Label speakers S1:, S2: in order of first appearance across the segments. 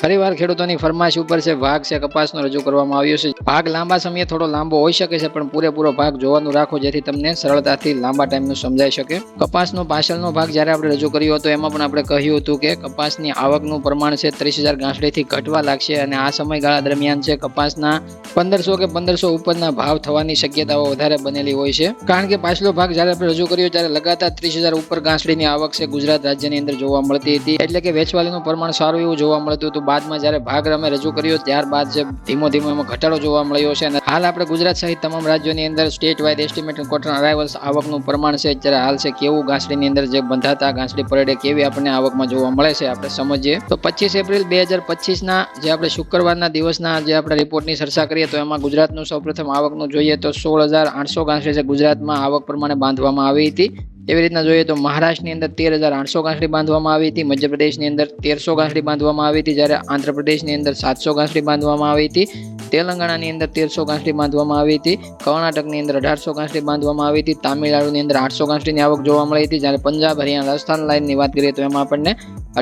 S1: ફરીવાર ખેડૂતોની ફરમાશ ઉપર છે, ભાગ છે, કપાસનો રજૂ કરવામાં આવ્યો છે. ભાગ લાંબા સમયે થોડો લાંબો હોઈ શકે છે, પણ પૂરેપૂરો ભાગ જોવાનું રાખો જેથી તમને સરળતાથી લાંબા ટાઈમનું સમજાઈ શકે. કપાસનો પાછળનો ભાગ જ્યારે આપણે રજૂ કર્યો હતો, એમાં પણ આપણે કહ્યું હતું કે કપાસની આવકનું પ્રમાણ છે, ત્રીસ હજાર ગાંસડીથી ઘટવા લાગશે અને આ સમયગાળા દરમિયાન છે, કપાસના પંદરસો કે પંદરસો ઉપરના ભાવ થવાની શક્યતાઓ વધારે બનેલી હોય છે. કારણ કે પાછલો ભાગ જ્યારે આપણે રજૂ કર્યો ત્યારે લગાતાર ત્રીસ હજાર ઉપર ગાંસડીની આવક છે, ગુજરાત રાજ્યની અંદર જોવા મળતી હતી. એટલે કે વેચવાલીનું પ્રમાણ સારું એવું જોવા મળતું હતું. બાદમાં જ્યારે ભાગ રમે રજૂ કર્યો, ત્યારબાદ જે ધીમો ધીમો એમાં ઘટાડો જોવા મળ્યો છે અને હાલ આપણે ગુજરાત સહિત તમામ રાજ્યોની અંદર state wise estimated cotton arrivals આવકનું પ્રમાણ છે. અત્યારે હાલ છે કેવું ગાંસડીની અંદર જે બંધાતા ગાંસડી પરેડે કેવી આપણને આવકમાં જોવા મળે છે આપણે સમજીએ. તો પચીસ એપ્રિલ બે હજાર પચીસના જે આપણે શુક્રવારના દિવસના જે આપણે રિપોર્ટની ચર્ચા કરીએ, તો એમાં ગુજરાતનું સૌપ્રથમ આવકનું જોઈએ તો સોળ હજાર આઠસો ગાંસડી છે ગુજરાતમાં આવક પ્રમાણે બાંધવામાં આવી હતી. એવી રીતના જોઈએ તો મહારાષ્ટ્રની અંદર તેર હજાર આઠસો ગાંસડી બાંધવામાં આવી હતી, મધ્યપ્રદેશની અંદર તેરસો ગાંસડી બાંધવામાં આવી હતી, જ્યારે આંધ્રપ્રદેશની અંદર સાતસો ગાંસડી બાંધવામાં આવી હતી, તેલંગાણાની અંદર તેરસો ગાંસડી બાંધવામાં આવી હતી, કર્ણાટકની અંદર અઢારસો ગાંસડી બાંધવામાં આવી હતી, તામિલનાડુની અંદર આઠસો ગાંસડીની આવક જોવા મળી હતી, જ્યારે પંજાબ, હરિયાણા, રાજસ્થાન લાઇનની વાત કરીએ તો એમાં આપણને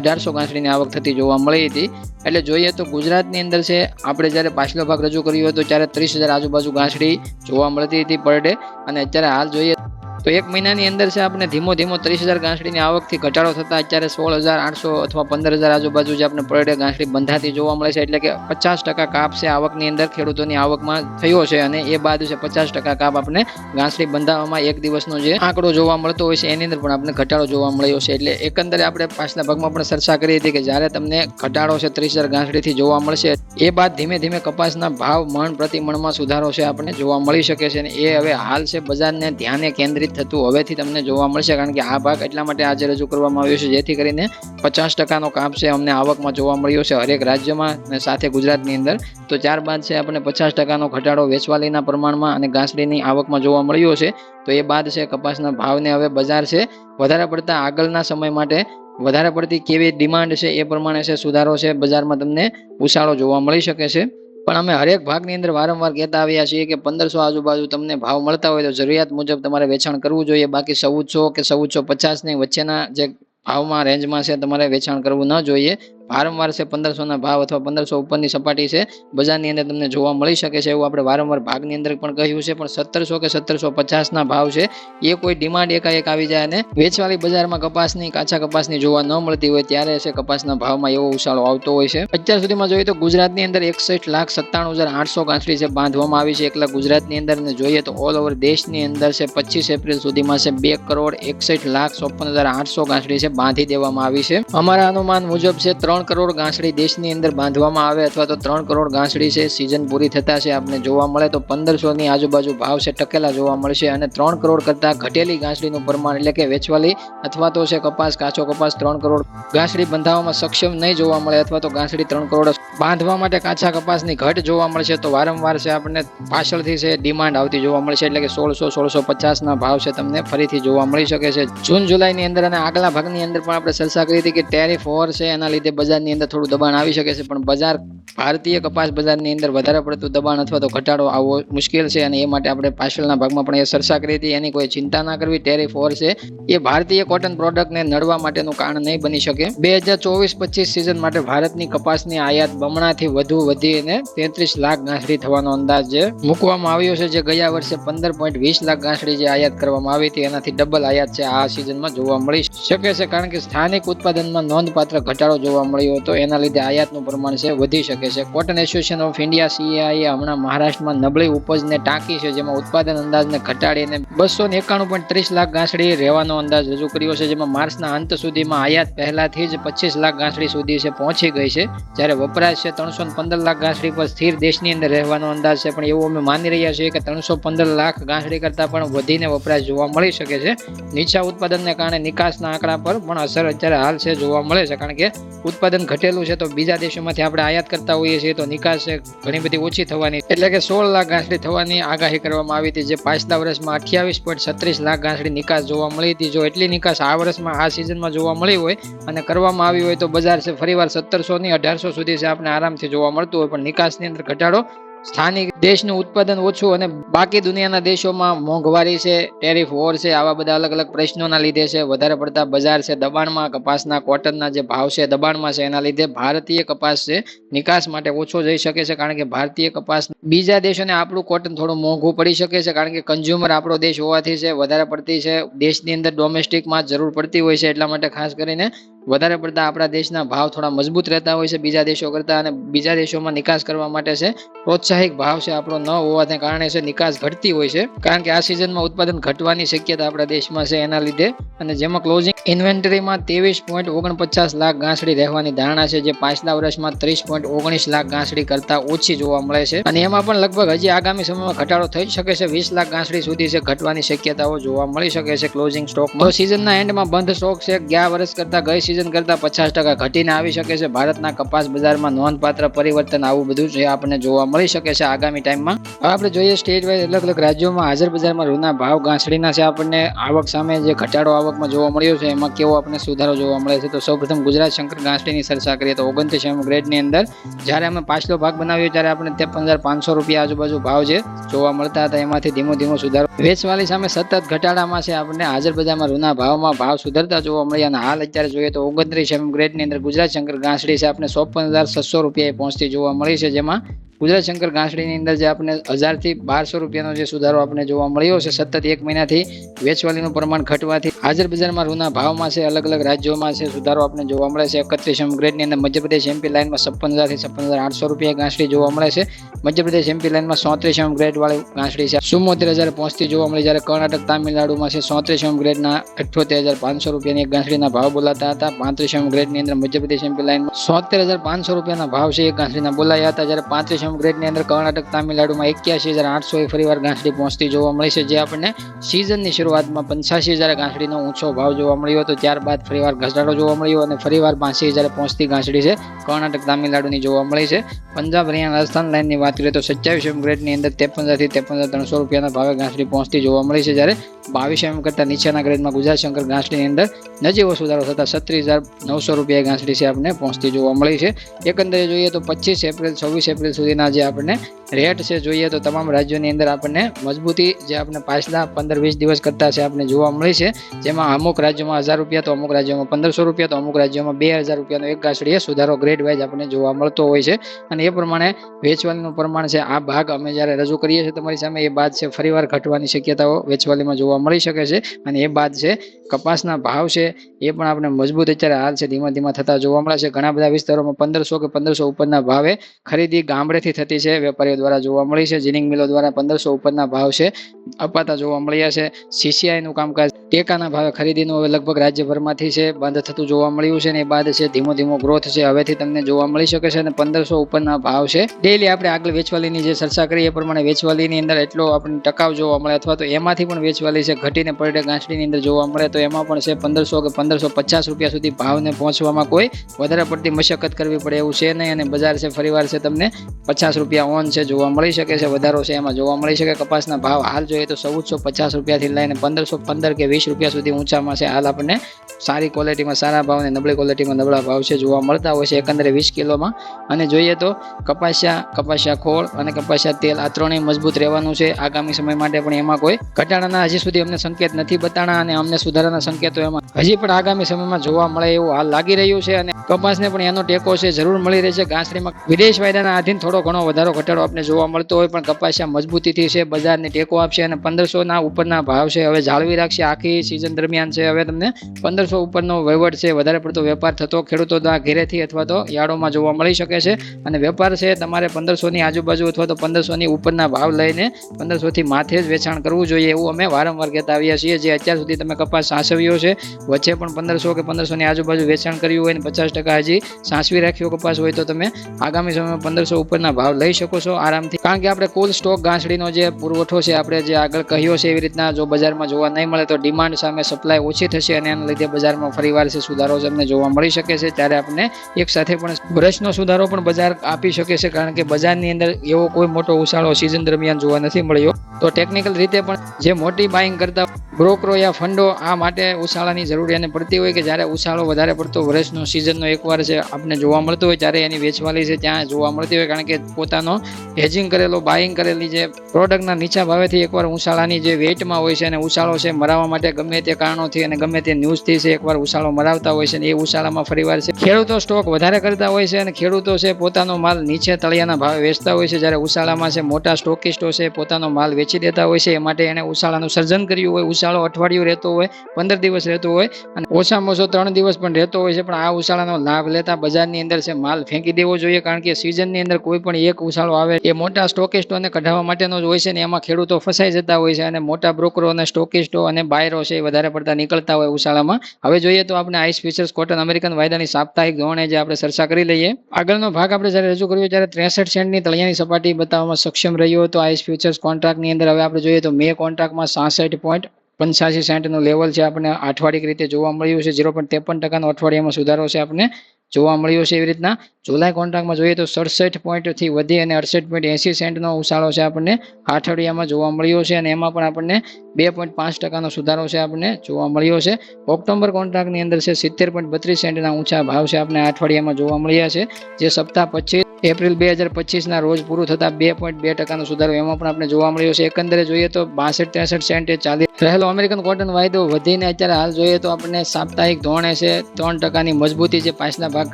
S1: અઢારસો ગાંસડીની આવક થતી જોવા મળી હતી. એટલે જોઈએ તો ગુજરાતની અંદર છે, આપણે જ્યારે પાછલો ભાગ રજૂ કર્યો હતો, ત્યારે ત્રીસ હજાર આજુબાજુ ગાંસડી જોવા મળતી હતી પર ડે અને અત્યારે હાલ જોઈએ તો એક મહિનાની અંદર છે આપણે ધીમો ધીમો ત્રીસ હજાર ગાંસડીની આવકથી ઘટાડો થતા અત્યારે સોળ હજાર આઠસો અથવા પંદર હજાર આજુબાજુ જે આપણે પર ડે ગાંસડી બંધાતી જોવા મળે છે, એટલે કે પચાસ ટકા કાપ છે આવકની અંદર ખેડૂતોની આવકમાં થયો છે અને એ બાદ છે પચાસ ટકા કાપ આપણે ગાંસડી બંધાવવામાં એક દિવસનો જે આંકડો જોવા મળતો હોય છે, એની અંદર પણ આપણે ઘટાડો જોવા મળ્યો છે. એટલે એકંદરે આપણે પાછલા ભાગમાં પણ ચર્ચા કરી હતી કે જ્યારે તમને ઘટાડો છે ત્રીસ હજાર ગાંસડીથી જોવા મળશે, એ બાદ ધીમે ધીમે કપાસના ભાવ મણ પ્રતિ મણમાં સુધારો છે આપણે જોવા મળી શકે છે અને એ હવે હાલ છે બજારને ધ્યાને કેન્દ્રિત થતું. હવેથી તમને જોવા મળશે કારણ કે આ ભાગ એટલા માટે આજે રજૂ કરવામાં આવ્યો છે, જેથી કરીને પચાસ ટકાનો કાપ છે અમને આવકમાં જોવા મળ્યો છે હરેક રાજ્યમાં અને સાથે ગુજરાતની અંદર. તો ત્યારબાદ છે આપણને પચાસ ટકાનો ઘટાડો વેચવાલીના પ્રમાણમાં અને ઘાસડીની આવકમાં જોવા મળ્યો છે. તો એ બાદ છે કપાસના ભાવને હવે બજાર છે વધારે પડતા આગળના સમય માટે વધારે પડતી કેવી ડિમાન્ડ છે એ પ્રમાણે છે સુધારો છે બજારમાં તમને ઉછાળો જોવા મળી શકે છે. પણ અમે હરેક ભાગની અંદર વારંવાર કહેતા આવ્યા છીએ કે પંદરસો આજુબાજુ તમને ભાવ મળતા હોય તો જરૂરિયાત મુજબ તમારે વેચાણ કરવું જોઈએ. બાકી ચૌદસો કે ચૌદસો પચાસની વચ્ચેના જે ભાવમાં રેન્જમાં છે, તમારે વેચાણ કરવું ન જોઈએ. વારંવાર છે પંદરસોના ભાવ અથવા પંદરસો ઉપરની સપાટી છે. બજારની અંદર તમને જોવા મળી શકે છે એવું આપણે વારંવાર ભાગની અંદર પણ કહ્યું છે. પણ સત્તરસો કે સત્તરસો પચાસના ભાવ છે. એ કોઈ ડિમાન્ડ એકાએક આવી જાય અને વેચવાળી બજારમાં કપાસની, કાચા કપાસની જોવા ન મળતી હોય ત્યારે છે કપાસના ભાવમાં એવો ઉછાળો આવતો હોય છે. અત્યાર સુધીમાં જોઈએ તો ગુજરાતની અંદર એકસઠ લાખ સત્તાણું હજાર આઠસો ગાંસડી છે બાંધવામાં આવી છે. એકલા ગુજરાતની અંદર જોઈએ તો ઓલ ઓવર દેશની અંદર છે પચીસ એપ્રિલ સુધીમાં છે બે કરોડ એકસઠ લાખ ચોપન હજાર આઠસો ગાંસડી છે બાંધી દેવામાં આવી છે. અમારા અનુમાન મુજબ છે ત્રણ કરોડ ગાંસડી દેશની અંદર બાંધવામાં આવે અથવા તો ત્રણ કરોડ ગાંસડી છે સિઝન પૂરી થતા છે આપણે જોવા મળે તો પંદરસોની આજુબાજુ ભાવ છે, ટકેલા જોવા મળશે અને ત્રણ કરોડ કરતા ઘટેલી ગાંસડીનું પ્રમાણ એટલે કે વેચવાલી અથવા તો છે કપાસ, કાચો કપાસ ત્રણ કરોડ. ગાંસડી બંધાવવામાં સક્ષમ નહીં જોવા મળે અથવા તો ગાંસડી ત્રણ કરોડ બાંધવા માટે કાચા કપાસની ઘટ જોવા મળશે તો વારંવાર છે આપણને પાછળથી છે ડિમાન્ડ આવતી જોવા મળશે એટલે કે સોળસો સોળસો પચાસના ભાવ છે તમને ફરીથી જોવા મળી શકે છે. જૂન, જુલાઈની અંદર અને આગલા ભાગની અંદર પણ આપણે ચર્ચા કરી હતી કે ટેરિફ વોર છે, એના લીધે બજારની અંદર થોડું દબાણ આવી શકે છે, પણ બજાર ભારતીય કપાસ બજારની અંદર વધારે પડતું દબાણ અથવા તો ઘટાડો આવવો મુશ્કેલ છે અને એ માટે આપણે પાછળના ભાગમાં પણ એ ચર્ચા કરી હતી. એની કોઈ ચિંતા ના કરવી ટેરિફ ઓર છે. એ ભારતીય કોટન પ્રોડક્ટને નડવા માટેનું કારણ નહીં બની શકે. બે હજાર ચોવીસ પચીસ સિઝન માટે ભારતની કપાસની આયાત બમણાથી વધુ વધીને તેત્રીસ લાખ ગાંસડી થવાનો અંદાજ મૂકવામાં આવ્યો છે જે ગયા વર્ષે પંદર પોઈન્ટ વીસ લાખ ગાંસડી જે આયાત કરવામાં આવી હતી, એનાથી ડબલ આયાત છે આ સિઝનમાં જોવા મળી શકે છે, કારણ કે સ્થાનિક ઉત્પાદનમાં નોંધપાત્ર ઘટાડો જોવા મળ્યો હતો. એના લીધે આયાતનું પ્રમાણ છે, વધી શકે છે. કોટન એસોસિએશન ઓફ ઇન્ડિયા સીએઆઈએ હમણાં મહારાષ્ટ્રમાં નબળી ઉપજને ટાંકી છે, જેમાં ઉત્પાદન અંદાજને ઘટાડીને બસો ને એકાણું પોઈન્ટ ત્રીસ લાખ ગાંસડી રહેવાનો અંદાજ રજૂ કર્યો છે, જેમાં માર્ચના અંત સુધીમાં આયાત પહેલાથી જ પચીસ લાખ ગાંસડી સુધી છે, પહોંચી ગઈ છે. જ્યારે વપરાશ છે ત્રણસો પંદર લાખ ગાંસડી પર સ્થિર દેશની અંદર રહેવાનો અંદાજ છે, પણ એવું અમે માની રહ્યા છીએ કે ત્રણસો પંદર લાખ ગાંસડી કરતાં પણ વધીને વપરાશ જોવા મળી શકે છે. નીચા ઉત્પાદનને કારણે નિકાસના આંકડા પર પણ અસર અત્યારે હાલ છે, જોવા મળે છે, કારણ કે ઉત્પાદન ઘટેલું છે, તો બીજા દેશોમાંથી આપણે આયાત કરતા હોઈએ છીએ, તો નિકાસ ઘણી બધી ઓછી થવાની. એટલે કે સોળ લાખ ઘાસડી થવાની આગાહી કરવામાં આવી હતી, જે પાછલા વર્ષમાં અઠ્યાવીસ પોઈન્ટ છત્રીસ લાખ ઘાસડી નિકાસ જોવા મળી હતી. જો એટલી નિકાસ આ વર્ષમાં, આ સિઝનમાં જોવા મળી હોય અને કરવામાં આવી હોય, તો બજાર છે, ફરીવાર સત્તરસો ની અઢારસો સુધી છે, આપણે આરામથી જોવા મળતું હોય, પણ નિકાસની અંદર ઘટાડો સ્થાનિક દેશનું ઉત્પાદન ઓછું અને બાકી દુનિયાના દેશોમાં મોંઘવારી છે ટેરિફ વોર છે, આવા બધા અલગ અલગ પ્રશ્નોના લીધે છે. વધારે પડતા બજાર છે, દબાણમાં, કપાસના કોટનના જે ભાવ છે, દબાણમાં છે, એના લીધે ભારતીય કપાસ છે, નિકાસ માટે ઓછો જઈ શકે છે, કારણ કે ભારતીય કપાસ બીજા દેશોને આપણું કોટન થોડું મોંઘું પડી શકે છે, કારણ કે કન્ઝ્યુમર આપણો દેશ હોવાથી છે, વધારે પડતી છે, દેશની અંદર ડોમેસ્ટિકમાં જરૂર પડતી હોય છે, એટલા માટે ખાસ કરીને વધારે પડતા આપણા દેશના ભાવ થોડા મજબૂત રહેતા હોય છે બીજા દેશો કરતા અને બીજા દેશોમાં નિકાસ કરવા માટે છે, પ્રોત્સાહિક ભાવ છે આપણો ન હોવાને કારણે છે નિકાસ ઘટતી હોય છે. કારણ કે આ સિઝનમાં ઉત્પાદન ઘટવાની શક્યતા આપણા દેશમાં છે એના લીધે અને જેમાં ક્લોઝિંગ ઇન્વેન્ટરીમાં ત્રેવીસ પોઈન્ટ ઓગણપચાસ લાખ ગાંસડી રહેવાની ધારણા છે, જે પાછલા વર્ષમાં ત્રીસ પોઈન્ટ ઓગણીસ લાખ ગાંસડી કરતા ઓછી જોવા મળે છે. અને એમાં પણ લગભગ હજી આગામી સમયમાં ઘટાડો થઈ શકે છે, વીસ લાખ ગાંસડી સુધી છે ઘટવાની શક્યતાઓ જોવા મળી શકે છે ક્લોઝિંગ સ્ટોક તો સિઝનના એન્ડમાં બંધ સ્ટોક છે, ગયા વર્ષ કરતા ગઈ સિઝન કરતા પચાસ ટકા ઘટીને આવી શકે છે. ભારતના કપાસ બજારમાં નોંધપાત્ર પરિવર્તન આવું બધું છે આપણને જોવા મળી શકે છે આગામી ટાઈમમાં. હવે આપણે જોઈએ સ્ટેટ વાઇઝ અલગ અલગ રાજ્યોમાં હાજર બજારમાં રૂના ભાવ ગાંસડીના છે. આપણને આવક સામે જે ઘટાડો આવકમાં જોવા મળ્યો છે, એમાં કેવો આપણને સુધારો જોવા મળે છે? તો સૌપ્રથમ ગુજરાત શંકર ગાંસડીની ચર્ચા કરીએ તો ઓગણત્રીસ એમ ગ્રેડની અંદર જ્યારે અમે પાછલો ભાગ બનાવ્યો ત્યારે આપણે ત્રેપન હજાર પાંચસો રૂપિયા આજુબાજુ ભાવ છે જોવા મળતા હતા. એમાંથી ધીમો ધીમો સુધારો. વેચવાલી સામે સતત ઘટાડામાં છે. આપણને હાજર બજારમાં રૂના ભાવમાં ભાવ સુધરતા જોવા મળ્યા અને હાલ અત્યારે જોઈએ તો ઓગણત્રીસ એમ ગ્રેડની અંદર ગુજરાત શંકર ગાંસડી છે આપણે ચોપન હજાર છસો રૂપિયાએ પહોંચતી જોવા મળી છે, જેમાં ગુજરાત શંકર ઘાસડીની અંદર જે આપણે હજારથી બારસો રૂપિયાનો જે સુધારો આપણે જોવા મળ્યો છે સતત એક મહિનાથી વેચવાલીનું પ્રમાણ ઘટવાથી હાજર બજારમાં રૂના ભાવમાં છે અલગ અલગ રાજ્યોમાં છે, સુધારો આપણે જોવા મળે છે. એકત્રીસ ગ્રેડની અંદર મધ્યપ્રદેશ એમપી લાઇનમાં છપ્પન હજારથી છપ્પન હજાર આઠસો રૂપિયા ઘાસડી જોવા મળે છે. મધ્યપ્રદેશ એમપી લાઇનમાં સોત્રીસ એમ ગ્રેડ વાળી ઘાસડી છે. ચુમ્મોતેર હજાર પહોંચતી જોવા મળી જ્યારે કર્ણાટક તામિલનાડુમાં છે સોત્રીસ એમ ગ્રેડના અઠ્યોતેર હજાર પાંચસો રૂપિયાની એક ઘાસડીના ભાવ બોલાતા હતા. પાંત્રીસ એમ ગ્રેડની અંદર મધ્યપ્રદેશ એમપી લાઇનમાં સોતેર હજાર પાંચસો રૂપિયાના ભાવ છે, એક ઘાસડીના બોલાયા હતા. જ્યારે પાંત્રીસ એમ ગ્રેડની અંદર કર્ણાટક, તામિલનાડુમાં એક્યાસી હજાર આઠસો એ ફરીવાર ગાંસડી પહોંચતી જોવા મળી છે. જે આપણને સિઝનની શરૂઆતમાં પંચ્યાસી હજાર ગાંસડીનો ઊંચો ભાવ જોવા મળ્યો હતો. ત્યારબાદ ફરીવાર ઘટાડો જોવા મળ્યો અને ફરીવાર પાંસી હજાર પહોંચતી ગાંસડી છે. કર્ણાટક, તામિલનાડુની જોવા મળી છે. પંજાબ, હરિયાણા, રાજસ્થાન લાઇનની વાત કરીએ તો સત્યાવીસ એમ ગ્રેડની અંદર ત્રેપન હજારથી ત્રેપન હજાર ત્રણસો રૂપિયાના ભાવે ગાંસડી પહોંચતી જોવા મળી છે. જ્યારે બાવીસ એમ કરતાં નીચેના ગ્રેડમાં ગુજરાત શંકર ગાંસડીની અંદર નજીવો સુધારો થતાં છત્રીસ હજાર નવસો રૂપિયા ગાંસડી છે આપણને પહોંચતી જોવા મળી છે. એકંદરે જોઈએ તો પચીસ એપ્રિલ, છવ્વીસ એપ્રિલ સુધીના જે આપણને રેટ છે જોઈએ તો તમામ રાજ્યોની અંદર આપણને મજબૂતી જે આપણે પાછલા પંદર વીસ દિવસ કરતાં છે આપણે જોવા મળી છે. જેમાં અમુક રાજ્યોમાં હજાર રૂપિયા, તો અમુક રાજ્યોમાં પંદરસો રૂપિયા, તો અમુક રાજ્યોમાં બે હજાર રૂપિયાનો એક ગાસડીએ સુધારો ગ્રેડ વાઇઝ આપણને જોવા મળતો હોય છે. અને એ પ્રમાણે વેચવાલીનું પ્રમાણ છે, આ ભાગ અમે જ્યારે રજૂ કરીએ છીએ તમારી સામે, એ બાદ છે ફરીવાર ઘટવાની શક્યતાઓ વેચવાલીમાં જોવા મળી શકે છે. અને એ બાદ છે કપાસના ભાવ છે, એ પણ આપણે મજબૂત અત્યારે હાલ છે, ધીમા ધીમા થતા જોવા મળે છે. ઘણા બધા વિસ્તારોમાં પંદરસો કે પંદરસો ઉપરના ભાવે ખરીદી ગામડેથી થતી છે, વેપારીઓ દ્વારા જોવા મળી છે. જીનિંગ મિલો દ્વારા પંદરસો ઉપરના ભાવ છે. અપાતા જોવા મળ્યા છે. સીસીઆઈનું કામકાજ ટેકાના ભાવે ખરીદીનું હવે લગભગ રાજ્યભરમાંથી છે. બંધ થતું જોવા મળ્યું છે અને બાદ છે ધીમો ધીમો ગ્રોથ છે. હવેથી તમને જોવા મળી શકે છે અને પંદરસો ઉપરના ભાવ છે. ડેલી આપણે આગળ વેચવાલીની જે ચર્ચા કરી એ પ્રમાણે વેચવાલીની અંદર એટલો આપણને ટકાવ જોવા મળે અથવા તો એમાંથી પણ વેચવાલી છે. ઘટીને પડે ગાંઠડીની અંદર જોવા મળે તો એમાં પણ છે પંદરસો કે પંદરસો પચાસ રૂપિયા સુધી ભાવને પહોંચવામાં કોઈ વધારે પડતી મશક્કત કરવી પડે એવું છે નહીં અને બજાર છે, ફરીવાર છે તમને પચાસ રૂપિયા ઓન છે. જોવા મળી શકે છે, વધારો છે, એમાં જોવા મળી શકે. કપાસના ભાવ હાલ જોઈએ તો ચૌદસો પચાસ રૂપિયાથી લઈને પંદરસો પંદર કે વીસ રૂપિયા સુધી ઊંચામાં છે. હાલ આપણને સારી ક્વોલિટીમાં સારા ભાવ અને નબળી ક્વોલિટીમાં નબળા ભાવ છે જોવા મળતા હોય છે એકંદરે વીસ કિલોમાં. અને જોઈએ તો કપાસિયા કપાસિયા ખોળ અને કપાસિયા તેલ આ ત્રણેય મજબૂત રહેવાનું છે. આગામી સમય માટે પણ એમાં કોઈ ઘટાડાના, હજી સુધી અમને સંકેત નથી બતાણા અને અમને સુધારાના સંકેતો એમાં હજી પણ આગામી સમયમાં જોવા મળે એવું હાલ લાગી રહ્યું છે. અને કપાસને પણ એનો ટેકો છે, જરૂર મળી રહેશે ઘાસડીમાં વિદેશ વાયદાના આધીન થોડો ઘણો વધારો ઘટાડો આપને જોવા મળતો હોય પણ કપાસિયા મજબૂતીથી છે, બજારને ટેકો આપશે અને પંદરસોના ઉપરના ભાવ છે, હવે જાળવી રાખશે આખી સિઝન દરમિયાન છે. હવે તમને પંદરસો ઉપરનો વહીવટ છે, વધારે પડતો વેપાર થતો ખેડૂતો દ્વારા ઘેરેથી અથવા તો યાર્ડોમાં જોવા મળી શકે છે. અને વેપાર છે, તમારે પંદરસોની આજુબાજુ અથવા તો પંદરસોની ઉપરના ભાવ લઈને પંદરસોથી માથે જ વેચાણ કરવું જોઈએ એવું અમે વારંવાર કહેતા આવ્યા છીએ. જે અત્યાર સુધી તમે કપાસ સાચવ્યો છે, વચ્ચે પણ પંદરસો કે પંદરસોની આજુબાજુ વેચાણ કર્યું હોય ને પચાસ ટકા હજી સાચવી રાખ્યો કપાસ હોય તો તમે આગામી સમયમાં પંદરસો ઉપરના ભાવ લઈ શકો છો. આરામથી. કારણ કે આપણે કુલ સ્ટોક ઘાસડીનો જે પુરવઠો છે, આપણે જે આગળ કહ્યો છે, એવી રીતના જો બજારમાં જોવા નહીં મળે તો ડિમાન્ડ સામે સપ્લાય ઓછી થશે અને એના લીધે બજારમાં ફરીવાર છે સુધારો તમને જોવા મળી શકે છે. ત્યારે આપણને એક સાથે પણ વર્ષનો સુધારો પણ બજાર આપી શકે છે, કારણ કે બજારની અંદર એવો કોઈ મોટો ઉછાળો સિઝન દરમિયાન જોવા નથી મળ્યો. તો ટેકનિકલ રીતે પણ જે મોટી બાઇંગ કરતા બ્રોકરો યા ફંડો આ માટે ઉછાળાની જરૂર એને પડતી હોય કે જ્યારે ઉછાળો વધારે પડતો વર્ષનો સિઝનનો એકવાર છે આપણને જોવા મળતો હોય ત્યારે એની વેચવાલી છે ત્યાં જોવા મળતી હોય કારણ કે પોતાનો હેજિંગ કરેલો બાઇંગ કરેલી જે પ્રોડક્ટના નીચા ભાવેથી એકવાર ઉછાળાની જે વેઇટમાં હોય છે અને ઉછાળો છે મરાવવા માટે ગમે તે કારણોથી અને ગમે તે ન્યૂઝથી છે એકવાર ઉછાળો મરાવતા હોય છે અને એ ઉછાળામાં ફરીવાર છે. ખેડૂતો સ્ટોક વધારે કરતા હોય છે અને ખેડૂતો છે પોતાનો માલ નીચે તળિયાના ભાવે વેચતા હોય છે. જ્યારે ઉછાળામાં છે મોટા સ્ટોકિસ્ટો છે પોતાનો માલ વેચી દેતા હોય છે, એ માટે એને ઉછાળાનું સર્જન કર્યું હોય ઉછાળો અઠવાડિયું રહેતો હોય, પંદર દિવસ રહેતો હોય અને ઓછામાં ઓછો ત્રણ દિવસ પણ રહેતો હોય છે, પણ આ ઉછાળાનો લાભ લેતા બજારની અંદર છે, માલ ફેંકી દેવો જોઈએ, કારણ કે સિઝનની અંદર કોઈ પણ એક ઉછાળો આવે, એ મોટા સ્ટોકિસ્ટોને કઢાવવા માટેનો જ હોય છે ને, એમાં ખેડૂતો ફસાઈ જતા હોય છે અને મોટા બ્રોકરો અને સ્ટોકિસ્ટો અને બાયરો છે એ વધારે પડતા નીકળતા હોય ઉછાળામાં હવે જોઈએ તો આપણે આઈસ ફીચર્સ કોટન અમેરિકન વાયદાની સાપ્તાહિક ધોરણે જે આપણે ચર્ચા કરી લઈએ. આગળનો ભાગ આપણે જ્યારે રજૂ કર્યો ત્યારે ત્રેસઠ સેન્ટની તળિયાની સપાટી બતાવવામાં સક્ષમ રહ્યો હતો આઈસ ફ્યુચર્સ કોન્ટ્રાક્ટની અંદર. હવે આપણે જોઈએ તો મે કોન્ટ્રાક્ટમાં સાસઠ પોઈન્ટ પંચ્યાસી સાઠનું લેવલ છે આપણને અઠવાડિક રીતે જોવા મળ્યું છે ઝીરો પોઈન્ટ ત્રેપન ટકાનો અઠવાડિયામાં સુધારો છે આપણને જોવા મળ્યો છે એવી રીતના. જુલાઈ કોન્ટ્રાક્ટમાં જોઈએ તો સડસઠ પોઈન્ટથી વધી અને અડસઠ પોઈન્ટ એંસી સેન્ટનો ઉછાળો છે આપણને અઠવાડિયામાં જોવા મળ્યો છે અને એમાં પણ આપણને બે પોઈન્ટ પાંચ ટકાનો સુધારો છે આપણને જોવા મળ્યો છે. ઓક્ટોબર કોન્ટ્રાક્ટની અંદર છે સિત્તેર પોઈન્ટ બત્રીસ સેન્ટના ઊંચા ભાવ છે આપણે આ અઠવાડિયામાં જોવા મળ્યા છે. જે સપ્તાહ પચીસ એપ્રિલ બે હજાર પચીસના રોજ પૂરું થતા બે પોઈન્ટ બે ટકાનો સુધારો એમાં પણ આપણે જોવા મળ્યો છે. એકંદરે જોઈએ તો બાસઠ ત્રેસઠ સેન્ટે ચાલી રહેલો અમેરિકન કોટન વાયદો વધીને અત્યારે હાલ જોઈએ તો આપણને સાપ્તાહિક ધોરણે છે, ત્રણ ટકાની મજબૂતી જે પાછલા ભાગ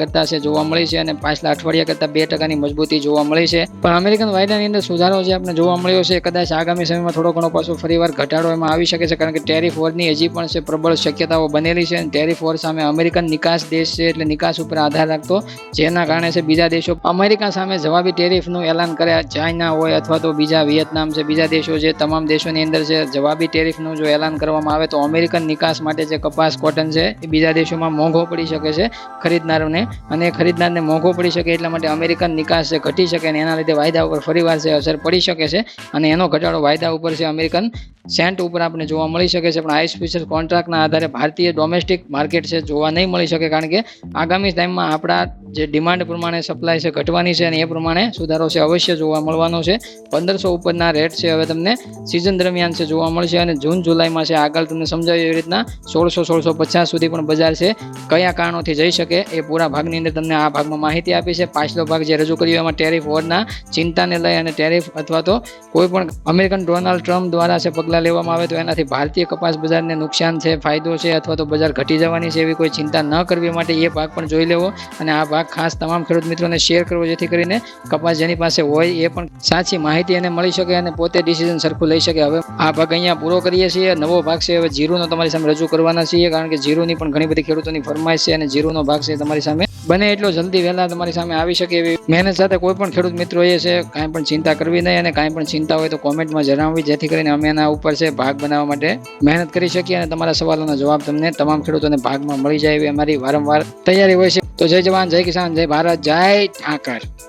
S1: કરતા છે જોવા મળી છે અને પાછલા અઠવાડિયા કરતા બે ટકાની મજબૂતી જોવા મળી છે. પણ અમેરિકન વાયદાની અંદર સુધારો જે આપણે જોવા મળ્યો છે કદાચ આગામી સમયમાં થોડો ઘણો પાછો ફરીવાર ઘટાડો એમાં આવી શકે છે કારણ કે ટેરિફ વોરની હજી પણ છે પ્રબળ શક્યતાઓ બનેલી છે અને ટેરિફ વોર સામે અમેરિકન નિકાસ દેશ છે એટલે નિકાસ ઉપર આધાર રાખતો, જેના કારણે છે બીજા દેશો અમેરિકા સામે જવાબી ટેરિફનું એલાન કર્યા. ચાઇના હોય અથવા તો બીજા વિયેતનામ છે, બીજા દેશો છે, તમામ દેશોની અંદર છે જવાબી ટેરિફનું જો એલાન કરવામાં આવે તો અમેરિકન નિકાસ માટે જે કપાસ, કોટન છે, એ બીજા દેશોમાં મોંઘો પડી શકે છે, ખરીદનારોને. અને ખરીદનારને મોંઘો પડી શકે એટલા માટે અમેરિકન નિકાસ છે ઘટી શકે અને એના લીધે વાયદા ઉપર ફરીવાર છે અસર પડી શકે છે. અને એનો ઘટાડો વાયદા ઉપર છે અમેરિકન સેન્ટ ઉપર આપણે જોવા મળી શકે છે. પણ આઈસ ફ્યુચર કોન્ટ્રાક્ટના આધારે ભારતીય ડોમેસ્ટિક માર્કેટ છે, જોવા નહીં મળી શકે. કારણ કે આગામી ટાઈમમાં આપણા જે ડિમાન્ડ પ્રમાણે સપ્લાય છે, ઘટવાની છે અને એ પ્રમાણે સુધારો છે અવશ્ય જોવા મળવાનો છે. પંદરસો ઉપરના રેટ છે હવે તમને સિઝન દરમિયાન છે જોવા મળશે અને જૂન, જુલાઈમાં છે. આગળ તમને સમજાવ્યું એવી રીતના સોળસો સોળસો પચાસ સુધી પણ બજાર છે. કયા કારણોથી જઈ શકે એ પૂરા ભાગની અંદર તમને આ ભાગમાં માહિતી આપી છે. પાછલો ભાગ જે રજૂ કર્યો એમાં ટેરિફ વોરના ચિંતાને લઈ અને ટેરિફ અથવા તો કોઈ પણ અમેરિકન ડોનાલ્ડ ટ્રમ્પ દ્વારા છે પગલાં લેવામાં આવે તો એનાથી ભારતીય કપાસ બજારને નુકસાન છે, ફાયદો છે અથવા તો બજાર ઘટી જવાની છે એવી કોઈ ચિંતા ન કરવી માટે એ ભાગ પણ જોઈ લેવો અને આ ભાગ ખાસ તમામ ખેડૂત મિત્રોને શેર કરવો જેથી કરીને કપાસ જેની પાસે હોય એ પણ સાચી માહિતી એને મળી શકે અને પોતે ડિસિઝન સરખું લઈ શકે. હવે આ ભાગ અહીંયા પૂરો કરીએ છીએ. નવો ભાગ છે. હવે જીરુનો તમારી સામે રજૂ કરવાના છીએ, કારણ કે જીરુની પણ ઘણી બધી ખેડૂતોની ફરમાઈશ છે અને જીરુનો ભાગ છે તમારી સામે બને એટલો જલ્દી વહેલા તમારી સામે આવી શકે એવી મહેનત સાથે કોઈ પણ ખેડૂત મિત્રો એ છે, કાંઈ પણ ચિંતા કરવી નહીં અને કાંઈ પણ ચિંતા હોય તો કોમેન્ટમાં જણાવવી, જેથી કરીને અમે એના ઉપર છે ભાગ બનાવવા માટે મહેનત કરી શકીએ અને તમારા સવાલોનો જવાબ તમને તમામ ખેડૂતોને ભાગમાં મળી જાય એવી અમારી વારંવાર તૈયારી હોય છે. તો જય જવાન, જય કિસાન, જય ભારત, જય ઠાકર.